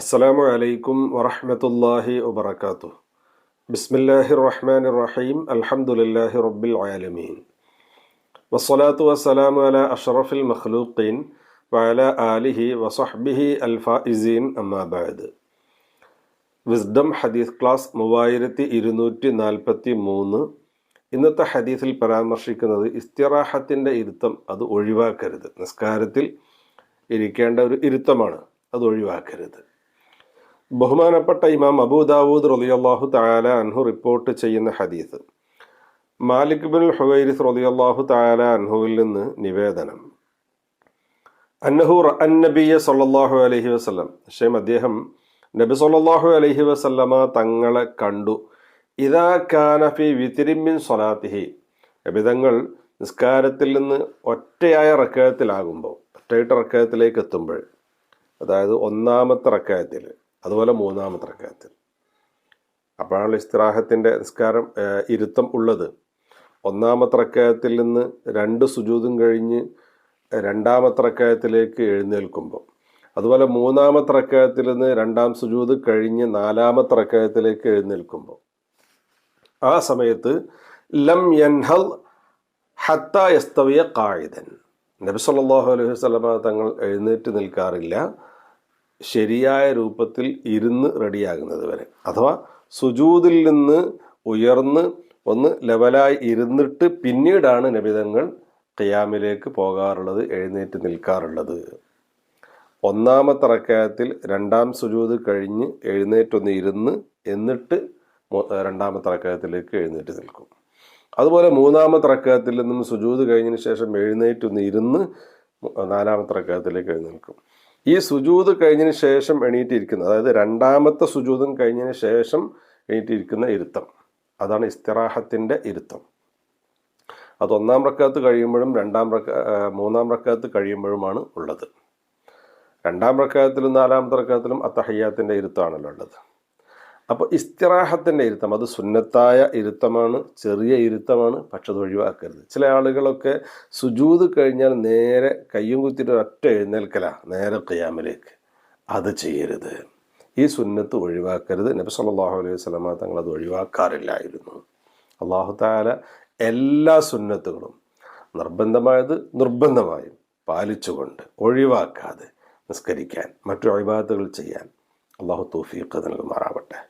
അസ്സലാമു അലൈക്കും വറഹ്മത്തുള്ളാഹി വബറകാതു ബിസ്മില്ലാഹിർ റഹ്മാനിർ റഹീം. അൽഹംദുലില്ലാഹി റബ്ബിൽ ആലമീൻ. വസ്സലാത്തു വസ്സലാമു അലാ അഷ്റഫിൽ മഖ്ലൂഖീൻ വഅല ആലിഹി വസഹ്ബിഹി അൽ ഫായിസീൻ അമ്മാ ബഅദ്. വിസ്ഡം ഹദീസ് ക്ലാസ് മൂവായിരത്തി ഇരുന്നൂറ്റി നാൽപ്പത്തി മൂന്ന് ഇന്നത്തെ ഹദീസിൽ പരാമർശിക്കുന്നത് ഇസ്തിറാഹത്തിന്റെ ഇരുത്തം അത് ഒഴിവാക്കരുത്. നിസ്കാരത്തിൽ ഇരിക്കേണ്ട ഒരു ഇരുത്തമാണ്. അത് ഒഴിവാക്കരുത്. ബഹുമാനപ്പെട്ട ഇമാം അബൂദാവൂദ് റലിയല്ലാഹു താല അൻഹു റിപ്പോർട്ട് ചെയ്യുന്ന ഹദീസ്. മാലിക് ബിൻ ഹുവൈരിസ് റലിയല്ലാഹു താല അൻഹുവിൽ നിന്ന് നിവേദനം. അന്നഹു അന്നബിയ സല്ലാഹു അലഹി വസ്ലം പക്ഷേ അദ്ദേഹം നബി സല്ലാഹു അലഹി വസല്ലമ തങ്ങളെ കണ്ടു. ഇതാ കാനഫി വിതിരിമിൻ സ്വലാത്തിഹി. നബിതങ്ങൾ നിസ്കാരത്തിൽ നിന്ന് ഒറ്റയായ റക്കയത്തിലാകുമ്പോൾ ഒറ്റയിട്ട് റക്കായത്തിലേക്ക് എത്തുമ്പോൾ അതായത് ഒന്നാമത്തെ റക്കായത്തിൽ അതുപോലെ മൂന്നാമത്തെ റക്കായത്തിൽ. അപ്പോഴാണ് ഇസ്തിറാഹത്തിന്റെ നിസ്കാരം ഇരുത്തം ഉള്ളത്. ഒന്നാമത്തെ റക്കായത്തിൽ നിന്ന് രണ്ട് സുജൂതും കഴിഞ്ഞ് രണ്ടാമത്തെ റക്കായത്തിലേക്ക് എഴുന്നേൽക്കുമ്പോൾ. അതുപോലെ മൂന്നാമത്തെ റക്കായത്തിൽ നിന്ന് രണ്ടാം സുജൂത് കഴിഞ്ഞ് നാലാമത്തെ റക്കായത്തിലേക്ക് എഴുന്നേൽക്കുമ്പോൾ. ആ സമയത്ത് ലം യൻഹൽ ഹത്ത യസ്തവിയ കായിദൻ നബി സല്ലല്ലാഹു അലൈഹി സ്വലമ തങ്ങൾ എഴുന്നേറ്റ് നിൽക്കാറില്ല. ശരിയായ രൂപത്തിൽ ഇരുന്ന് റെഡിയാകുന്നത് വരെ. അഥവാ സുജൂതിൽ നിന്ന് ഉയർന്ന് ഒന്ന് ലെവലായി ഇരുന്നിട്ട് പിന്നീടാണ് നബിതങ്ങൾ ഖിയാമിലേക്ക് പോകാറുള്ളത് എഴുന്നേറ്റ് നിൽക്കാറുള്ളത്. ഒന്നാമത്തെ റക്കായത്തിൽ രണ്ടാം സുജൂത് കഴിഞ്ഞ് എഴുന്നേറ്റൊന്ന് ഇരുന്ന് എന്നിട്ട് രണ്ടാമത്തെ റക്കായത്തിലേക്ക് എഴുന്നേറ്റ് നിൽക്കും. അതുപോലെ മൂന്നാമത്തെ റക്കാത്തിൽ നിന്നും സുജൂത് കഴിഞ്ഞതിന് ശേഷം എഴുന്നേറ്റ് ഒന്ന് ഇരുന്ന് നാലാമത്തെ റക്കാത്തിലേക്ക് എഴുന്നേൽക്കും. ഈ സുജൂത് കഴിഞ്ഞതിന് ശേഷം എണീറ്റിരിക്കുന്നത് അതായത് രണ്ടാമത്തെ സുജൂതും കഴിഞ്ഞതിന് ശേഷം എണീറ്റിരിക്കുന്ന ഇരുത്തം. അതാണ് ഇസ്തിറാഹത്തിന്റെ ഇരുത്തം. അത് ഒന്നാം റക്കാത്ത് കഴിയുമ്പോഴും രണ്ടാം റക്ക മൂന്നാം റക്കാത്ത് കഴിയുമ്പോഴുമാണ് ഉള്ളത്. രണ്ടാം റക്കാത്തിലും നാലാമത്തെ റക്കാത്തിലും അത്തഹയ്യാത്തിന്റെ ഇരുത്തമാണല്ലോ ഉള്ളത്. അപ്പോൾ ഇസ്തിറാഹത്തിന്റെ ഇരുത്തം അത് സുന്നത്തായ ഇരുത്തമാണ് ചെറിയ ഇരുത്തമാണ് പക്ഷെ അത് ഒഴിവാക്കരുത്. ചില ആളുകളൊക്കെ സുജൂത് കഴിഞ്ഞാൽ നേരെ കയ്യും കുത്തിയിട്ട് ഒറ്റ എഴുന്നേൽക്കല നേരെ കയ്യാമിലേക്ക് അത് ചെയ്യരുത്. ഈ സുന്നത്ത് ഒഴിവാക്കരുത്. നബി സല്ലാഹു അലൈഹി വസല്ലമ തങ്ങൾ അത് ഒഴിവാക്കാറില്ലായിരുന്നു. അള്ളാഹു താല എല്ലാ സുന്നത്തുകളും നിർബന്ധമായത് നിർബന്ധമായും പാലിച്ചുകൊണ്ട് ഒഴിവാക്കാതെ നിസ്കരിക്കാൻ മറ്റു അഭിബാധകൾ ചെയ്യാൻ അള്ളാഹു തൗഫീഖ് നൽകുമാറാവട്ടെ.